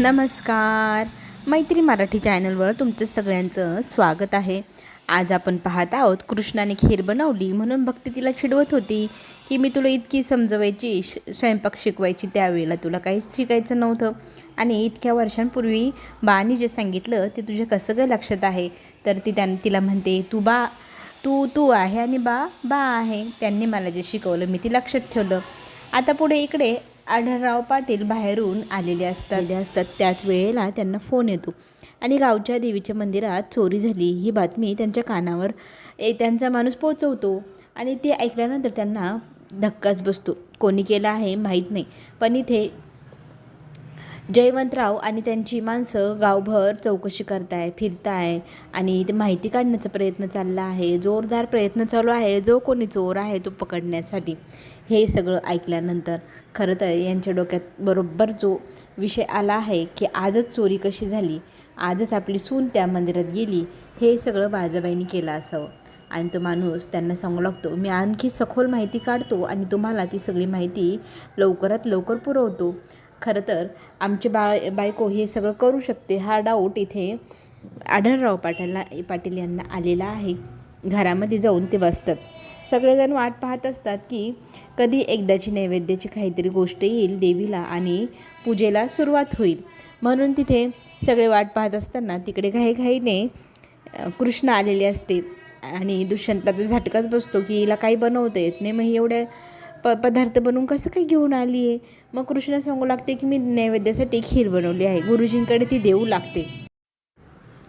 नमस्कार. मैत्री मराठी चॅनलवर तुमचं सगळ्यांचं स्वागत आहे. आज आपण पाहत आहोत कृष्णाने खीर बनवली म्हणून भक्ती तिला चिडवत होती की मी तुला इतकी समजवायची श स्वयंपाक शिकवायची त्यावेळेला तुला काहीच शिकायचं नव्हतं. आणि इतक्या वर्षांपूर्वी बानी जे सांगितलं ते तुझ्या कसं काय लक्षात आहे? तर ती त्यां तिला म्हणते तू बा तू तू आहे आणि बा बा आहे. त्यांनी मला जे शिकवलं मी ते लक्षात ठेवलं. आता पुढे इकडे आढळराव पाटील बाहेरून आलेले असतात. असतात. त्याच वेळेला त्यांना फोन येतो. आणि गावच्या देवीच्या मंदिरात चोरी झाली. ही बातमी त्यांच्या कानावर ए त्यांचा माणूस पोचवतो. आणि ते ऐकल्यानंतर त्यांना धक्काच बसतो. कोणी केला आहे माहीत नाही. पण इथे जयवंतराव आणि त्यांची माणसं गावभर चौकशी करताय फिरताय आणि ते माहिती काढण्याचा प्रयत्न चालला आहे. जोरदार प्रयत्न चालू आहे. जो कोणी चोर आहे तो पकडण्यासाठी. हे सगळं ऐकल्यानंतर खरं तर यांच्या डोक्यात बरोबर जो विषय आला आहे की आजच चोरी कशी झाली आजच आपली सून त्या मंदिरात गेली हे सगळं बाळजाबाईंनी केलं असावं. आणि तो माणूस त्यांना सांगू लागतो मी आणखी सखोल माहिती काढतो आणि तुम्हाला ती सगळी माहिती लवकरात लवकर पुरवतो. खरं तर आमचे बाळ बायको हे सगळं करू शकते हा डाऊट इथे आढळराव पाटीलला पाटील यांना आलेला आहे. घरामध्ये जाऊन ते बसतात. सगळेजण वाट पाहत असतात की कधी एकदाची नैवेद्याची काहीतरी गोष्ट येईल देवीला आणि पूजेला सुरुवात होईल. म्हणून तिथे सगळे वाट पाहत असताना तिकडे घाई घाईने कृष्ण आलेले असते आणि दुष्यंतला तर झटकाच बसतो की हिला काही बनवता येत नाही. मग ही एवढ्या प पदार्थ बनवून कसं काही घेऊन आली आहे मग कृष्ण सांगू लागते की मी नैवेद्यासाठी खीर बनवली आहे. गुरुजींकडे ती देऊ लागते.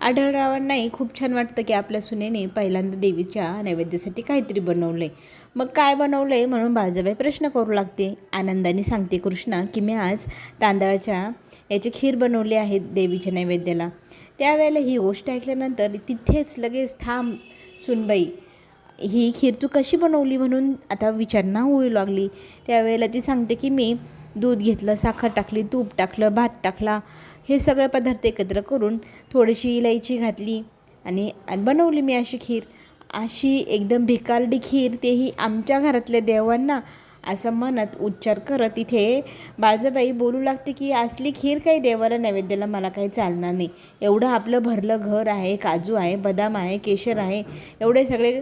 आढळरावांनाही खूप छान वाटतं की आपल्या सुनेने पहिल्यांदा देवीच्या नैवेद्यासाठी काहीतरी बनवलं आहे मग काय बनवलं आहे म्हणून बाळजाबाई प्रश्न करू लागते. आनंदाने सांगते कृष्णा की मी आज तांदळाच्या याची खीर बनवली आहे देवीच्या नैवेद्याला. त्यावेळेला ही गोष्ट ऐकल्यानंतर तिथेच लगेच थांब सुनबाई. ही खीर तू कशी बनवली म्हणून आता विचारणा होऊ लागली. त्यावेळेला ती सांगते की मी दूध घेतलं साखर टाकली तूप टाकलं भात टाकला हे सगळे पदार्थ एकत्र करून थोडीशी इलायची घातली आणि बनवली मी अशी खीर. अशी एकदम भिकारडी खीर तेही आमच्या घरातल्या देवांना असं म्हणत उच्चार करत इथे बाळजाबाई बोलू लागते की असली खीर काही देवाला नैवेद्याला मला काही चालणार नाही. एवढं आपलं भरलं घर आहे काजू आहे बदाम आहे केशर आहे. एवढे सगळे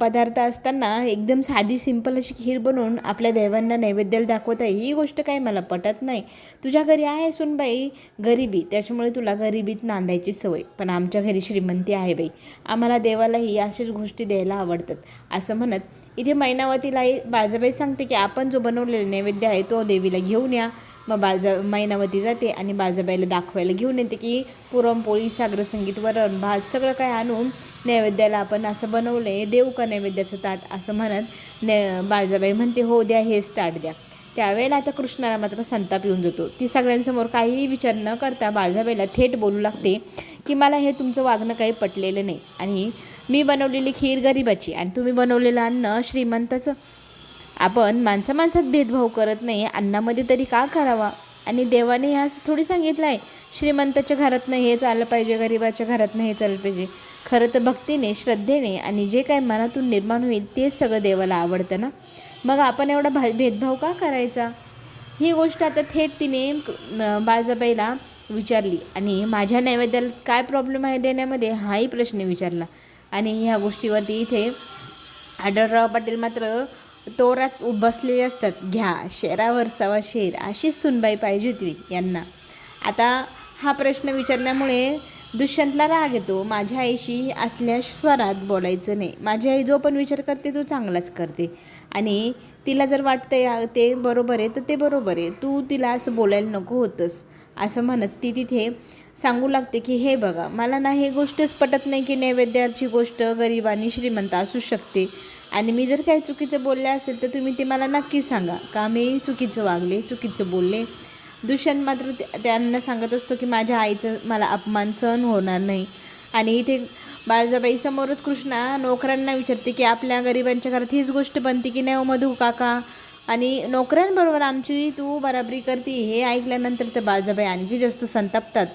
पदार्थ असताना एकदम साधी सिंपल अशी खीर बनवून आपल्या देवांना नैवेद्याला दाखवत आहे ही गोष्ट काही मला पटत नाही. तुझ्या घरी आहे सुनबाई? गरिबी. त्याच्यामुळे तुला गरिबीत नांदायची सवय. पण आमच्या घरी श्रीमंती आहे बाई. आम्हाला देवालाही अशाच गोष्टी द्यायला आवडतात. असं म्हणत इथे मैनावतीलाही बाळजाबाई सांगते की आपण जो बनवलेला नैवेद्य आहे तो देवीला घेऊन या. मग बाळजा मैनावती जाते आणि बाळजाबाईला दाखवायला घेऊन येते की पुरणपोळी सागर संगीत वरण भात सगळं काय आणून नैवेद्याला आपण असं बनवलं आहे देऊ का नैवेद्याचं ताट? असं म्हणत ने बाळजाबाई म्हणते हो द्या हेच ताट द्या. त्यावेळेला आता कृष्णाला मात्र संताप येऊन जातो. ती सगळ्यांसमोर काहीही विचार न करता बाळजाबाईला थेट बोलू लागते की मला हे तुमचं वागणं काही पटलेलं नाही आणि मी बनवलेली खीर गरिबाची आणि तुम्ही बनवलेलं अन्न श्रीमंताचं आपण माणसा माणसात भेदभाव करत नाही अन्नामध्ये तरी का करावा? आणि देवाने ह्या थोडी सांगितलं आहे श्रीमंताच्या घरातनं हे चाललं पाहिजे गरिबाच्या घरातनं हे चाललं पाहिजे. खरं तर भक्तीने श्रद्धेने आणि जे काय मनातून निर्माण होईल तेच सगळं देवाला आवडतं ना? मग आपण एवढा भा भेदभाव का करायचा? ही गोष्ट आता थेट तिने बाळजाबाईला विचारली. आणि माझ्या नैवेद्याला काय प्रॉब्लेम आहे देण्यामध्ये? हाही प्रश्न विचारला. आणि ह्या गोष्टीवरती इथे आढळराव पाटील मात्र तोरात उ- बसलेले असतात. घ्या शेरावर सवा शेर अशीच सुनबाई पाहिजे होती यांना. आता हा प्रश्न विचारल्यामुळे दुष्यंतला राग येतो. माझ्या आईशी असल्या स्वरात बोलायचं नाही. माझी आई जो पण विचार करते तो चांगलाच करते. आणि तिला जर वाटतं या ते बरोबर आहे तर ते बरोबर आहे. तू तिला असं बोलायला नको होतंस. असं म्हणत ती तिथे सांगू लागते की हे बघा मला ना हे गोष्टच पटत नाही की नैवेद्याची गोष्ट गरीब आणि श्रीमंत असू शकते. आणि मी जर काही चुकीचं बोलले असेल तर तुम्ही ते मला नक्की सांगा. का मी चुकीचं वागले चुकीचं बोलले? दुष्यंत मात्र त्यांना सांगत असतो की माझ्या आईचं मला अपमान सहन होणार नाही. आणि इथे बाळजाबाई समोरच कृष्णा नोकरांना विचारते की आपल्या गरिबांच्या घरात हीच गोष्ट बनते की नाही हो मधू काका? आणि नोकऱ्यांबरोबर आमची तू बराबरी करते हे ऐकल्यानंतर तर बाळजाबाई आणखी जास्त संतापतात.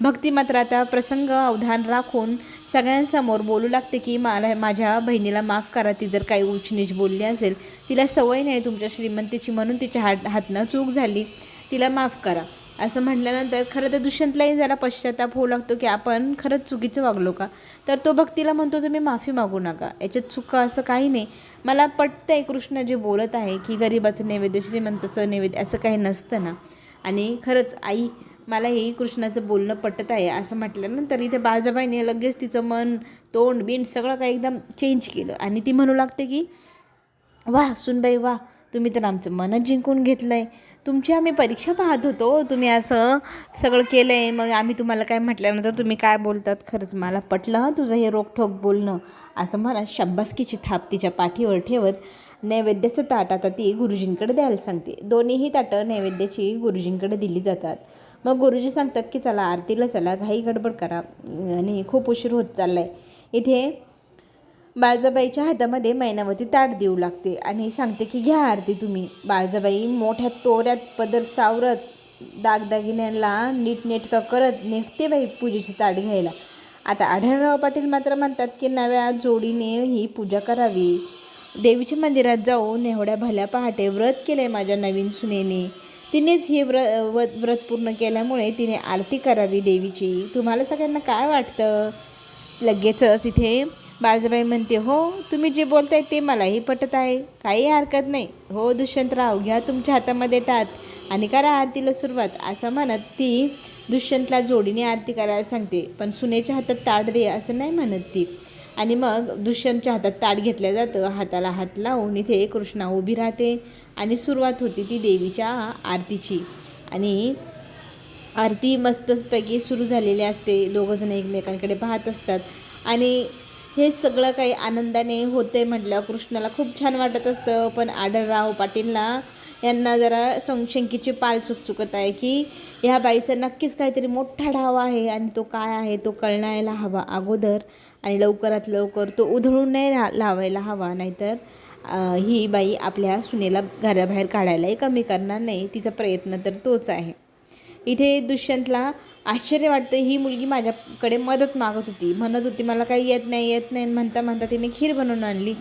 भक्ती मात्र आता प्रसंग अवधान राखून सगळ्यांसमोर बोलू लागते की मला माझ्या बहिणीला माफ करा ती जर काही उचनीच बोलली असेल तिला सवय नाही तुमच्या श्रीमंतीची म्हणून तिच्या हात हातनं चूक झाली तिला माफ करा. असं म्हटल्यानंतर खरं तर दुष्यंतलाही जरा पश्चाताप होऊ लागतो की आपण खरंच चुकीचं वागलो का? तर तो भक्तीला म्हणतो तुम्ही माफी मागू नका याच्यात चुका असं काही नाही. मला पटतं आहे कृष्ण जे बोलत आहे की गरिबाचं नैवेद्य श्रीमंताचं नैवेद्य असं काही नसतं ना. आणि खरंच आई मलाही कृष्णाचं बोलणं पटत आहे असं म्हटल्यानंतर इथे बाळजाबाईने लगेच तिचं मन तोंड बिंड सगळं काही एकदम चेंज केलं. आणि ती म्हणू लागते की वा सुनबाई वा तुम्ही तर आमचं मनच जिंकून घेतलं आहे तुमची आम्ही परीक्षा पाहत होतो तुम्ही असं सगळं केलं आहे मग आम्ही तुम्हाला काय म्हटल्यानंतर तुम्ही काय बोलतात? खरंच मला पटलं हां तुझं हे रोखठोक बोलणं. असं मला शब्बासकीची थाप तिच्या पाठीवर ठेवत नैवेद्याचं ताट आता ती गुरुजींकडे द्यायला सांगते. दोन्हीही ताटं नैवेद्याची गुरुजींकडे दिली जातात. मग गुरुजी सांगतात की चला आरतीला चला घाई गडबड करा. आणि खूप उशीर होत चालला आहे इथे बाळजाबाईच्या हातामध्ये मैनावती ताट देऊ लागते आणि सांगते की घ्या आरती तुम्ही. बाळजाबाई मोठ्या तोऱ्यात पदर सावरत दागदागिन्यांना नीटनेटकं करत निघते बाई पूजेची ताट घ्यायला. आता आढळराव पाटील मात्र म्हणतात की नव्या जोडीने ही पूजा करावी. देवीच्या मंदिरात जाऊन एवढ्या भल्या पहाटे व्रत केलं आहे माझ्या नवीन सुनेने. तिनेच हे व्र व्रत व्रत पूर्ण केल्यामुळे तिने आरती करावी देवीची. तुम्हाला सगळ्यांना काय वाटतं? लगेचच इथे बाळजाबाई म्हणते हो तुम्ही जे बोलताय ते मलाही पटत आहे. काही हरकत नाही. हो दुष्यंतराव घ्या तुमच्या हातामध्ये टात आणि करा आरतीला सुरुवात. असं म्हणत ती दुष्यंतला जोडीने आरती करायला सांगते. पण सुनेच्या हातात ताट दे. असं नाही म्हणत ती. आणि मग दुष्यंतच्या हातात ताट घेतलं जातं. हाताला हात लावून इथे कृष्णा उभी राहते आणि सुरुवात होती ती देवीच्या आरतीची. आणि आरती मस्तपैकी सुरू झालेली असते. दोघंजण एकमेकांकडे पाहत असतात. आणि हे सगळं काही आनंदाने होते म्हटलं कृष्णाला खूप छान वाटत असतं. पण आढळराव पाटीलला यांना जरा संशंकीची पाल चुकचुकत आहे की ह्या बाईचा नक्कीच काहीतरी मोठा ढावा आहे आणि तो काय आहे तो कळणायला हवा अगोदर आणि लवकरात लवकर तो उधळून नाही ला लावायला हवा नाहीतर ही बाई आपल्या सुनेला घराबाहेर काढायलाही कमी करणार नाही तिचा प्रयत्न तर तोच आहे. इथे दुष्यंतला आश्चर्य वाटतं ही मुलगी माझ्याकडे मदत मागत होती म्हणत होती मला काही येत नाही येत नाही म्हणता म्हणता तिने खीर बनवून आणली.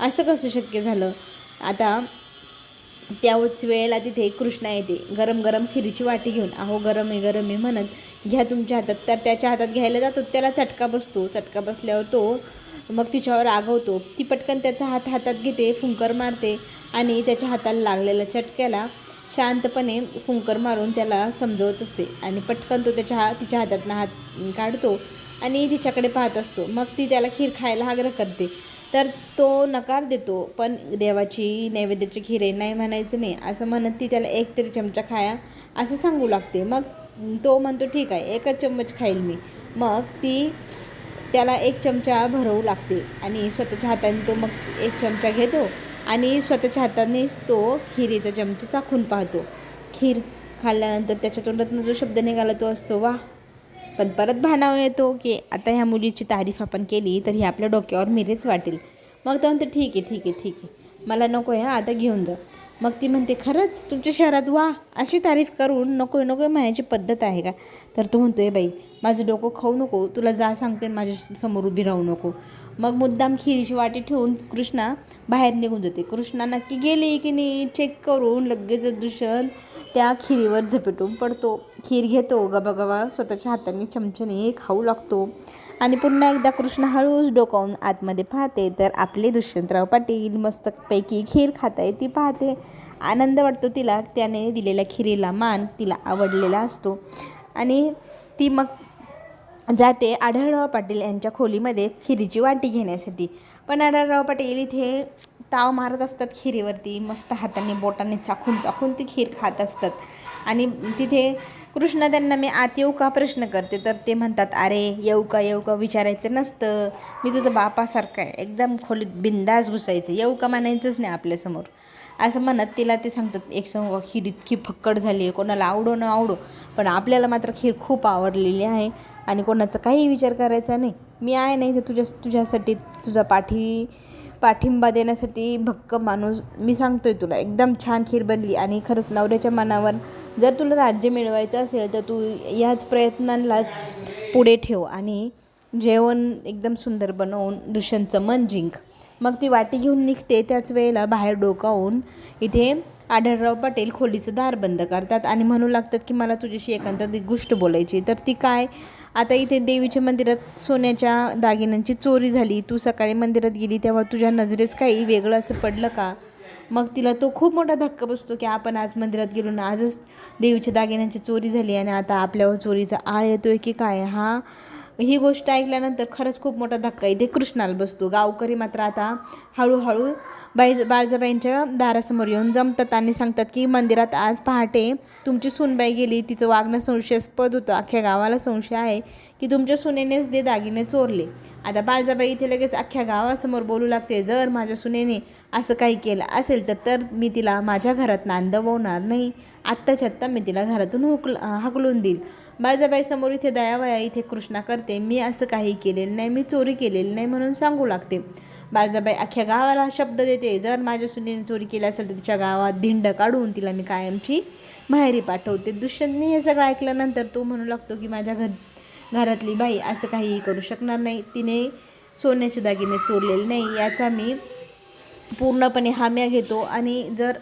असं कसं शक्य झालं? आता त्याच वेळेला तिथे कृष्णा येते. गरम गरम खिरीची वाटी घेऊन अहो गरम आहे गरम आहे म्हणत घ्या तुमच्या हातात. तर त्याच्या हातात घ्यायला जातो त्याला चटका बसतो. चटका बसल्यावर तो मग तिच्यावर आगवतो ती पटकन त्याचा हात हातात घेते फुंकर मारते आणि त्याच्या हाताला लागलेल्या चटक्याला शांतपणे फुंकर मारून त्याला समजवत असते आणि पटकन तो त्याच्या हा तिच्या हातातनं हात काढतो आणि तिच्याकडे पाहत असतो. मग ती त्याला खीर खायला आग्रह करते. तर तो नकार देतो. पण देवाची नैवेद्याची खिरे नाही म्हणायचं नाही. असं म्हणत ती त्याला एक तरी चमचा खाया असं सांगू लागते. मग तो म्हणतो ठीक आहे एकच चम्मच खाईल मी. मग ती त्याला एक चमचा भरवू लागते आणि स्वतःच्या हाताने तो मग एक चमचा घेतो आणि स्वतःच्या हातानेच तो खिरीचा चमचा चाखून पाहतो. खीर खाल्ल्यानंतर त्याच्या तोंडातून जो शब्द निघाला तो असतो वा पण परत भांडाव येतो की आता ह्या मुलीची तारीफ आपण केली तर ही आपल्या डोक्यावर मिरेच वाटेल. मग तर म्हणतो ठीक आहे ठीक आहे ठीक आहे. मला नको आहे आता घेऊन जा. मग ती म्हणते खरंच तुमच्या शहरात वा अशी तारीफ करून नको नको म्हणायची पद्धत आहे का? तर तो म्हणतो आहे बाई माझं डोकं खाऊ नको तुला जा सांगते आणि माझ्यासमोर उभी राहू नको. मग मुद्दाम खिरीची वाटी ठेवून कृष्णा बाहेर निघून जाते. कृष्णा नक्की गेली की नाही चेक करून लगेच दुष्यंत त्या खिरीवर झपेटून पडतो. खीर घेतो गबागबा स्वतःच्या हाताने चमच्याने खाऊ लागतो. आणि पुन्हा एकदा कृष्ण हळूच डोकावून आतमध्ये पाहते. तर आपले दुष्यंतराव पाटील मस्तपैकी खीर खाताय ती पाहते. आनंद वाटतो तिला त्याने दिलेल्या खिरीला मान तिला आवडलेला असतो. आणि ती मग जाते आढळराव पाटील यांच्या खोलीमध्ये खिरीची वाटी घेण्यासाठी. पण आढळराव पाटील इथे ताव मारत असतात खिरीवरती मस्त हाताने बोटाने चाखून चाखून ती खीर खात असतात. आणि तिथे कृष्ण त्यांना मी आत येऊ का? प्रश्न करते. तर ते म्हणतात अरे येऊ का येऊ का? विचारायचं नसतं. मी तुझं बापासारखं आहे. एकदम खोलीत बिंदास घुसायचं. येऊ का? म्हणायचंच नाही आपल्यासमोर. असं म्हणत तिला ते सांगतात एक सांगू खीर इतकी फक्कड झाली आहे. कोणाला आवडो न आवडो. पण आपल्याला मात्र खीर खूप आवडलेली आहे आणि कोणाचा काही विचार करायचा नाही. मी आहे नाही तर तुझ्या तुझ्यासाठी तुझा पाठी पाठिंबा देण्यासाठी भक्क माणूस. मी सांगतोय तुला एकदम छान खीर बनली आणि खरंच नवऱ्याच्या मनावर जर तुला राज्य मिळवायचं असेल तर तू याच प्रयत्नांलाच पुढे ठेव आणि जेवण एकदम सुंदर बनवून दुष्यंतचं मन जिंक. मग ती वाटी घेऊन निघते त्याच वेळेला बाहेर डोकावून इथे आढळराव पाटील खोलीचं दार बंद करतात आणि म्हणू लागतात की मला तुझ्याशी एकांतात गोष्ट बोलायची तर ती काय? आता इथे देवीच्या मंदिरात सोन्याच्या दागिन्यांची चोरी झाली. तू सकाळी मंदिरात गेली तेव्हा तुझ्या नजरेस काही वेगळं असं पडलं का? मग तिला तो खूप मोठा धक्का बसतो की आपण आज मंदिरात गेलो ना आजच देवीच्या दागिन्यांची चोरी झाली आणि आता आपल्यावर चोरीचा आळ येतोय की काय? हा ही गोष्ट ऐकल्यानंतर खरंच खूप मोठा धक्का इथे कृष्णाला बसतो. गावकरी मात्र आता हळूहळू बाई बाळजाबाईंच्या दारासमोर येऊन जमतात आणि सांगतात की मंदिरात आज पहाटे तुमची सूनबाई गेली. तिचं वागणं संशयास्पद होतं. अख्ख्या गावाला संशय आहे की तुमच्या सुनेनेच दे दागिने चोरले. आता बाळजाबाई इथे लगेच अख्ख्या गावासमोर बोलू लागते जर माझ्या सुनेने असं काही केलं असेल तर तर मी तिला माझ्या घरात नांदवणार नाही. आत्ताच्या आत्ता मी तिला घरातून हुकल हकलून देईल. माझ्याबाई समोर इथे दयावया इथे कृष्णा करते. मी असं काही केलेलं नाही मी चोरी केलेली नाही म्हणून सांगू लागते. बाळजाबाई अख्ख्या गावाला शब्द देते. जर माझ्या सुनेने चोरी केली असेल तर तिच्या गावात धिंड काढून तिला मी कायमची माहेरी पाठवते. दुष्यंतने हे सगळं ऐकल्यानंतर तो म्हणू लागतो की माझ्या घर घरातली बाई असं काहीही करू शकणार नाही. तिने सोन्याचे दागिने चोरलेले नाही. याचा मी पूर्णपणे हाम्या घेतो आणि जर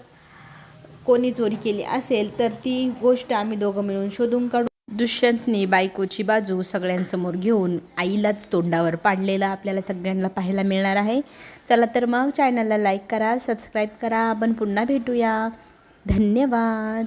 कोणी चोरी केली असेल तर ती गोष्ट आम्ही दोघं मिळून शोधून काढू. दुष्यंतने बायकोची बाजू सगळ्यांसमोर घेऊन आईलाच तोंडावर पाडलेला आपल्याला सगळ्यांना पाहायला मिळणार आहे. चला तर मग चॅनलला लाईक करा सबस्क्राईब करा. आपण पुन्हा भेटूया. धन्यवाद.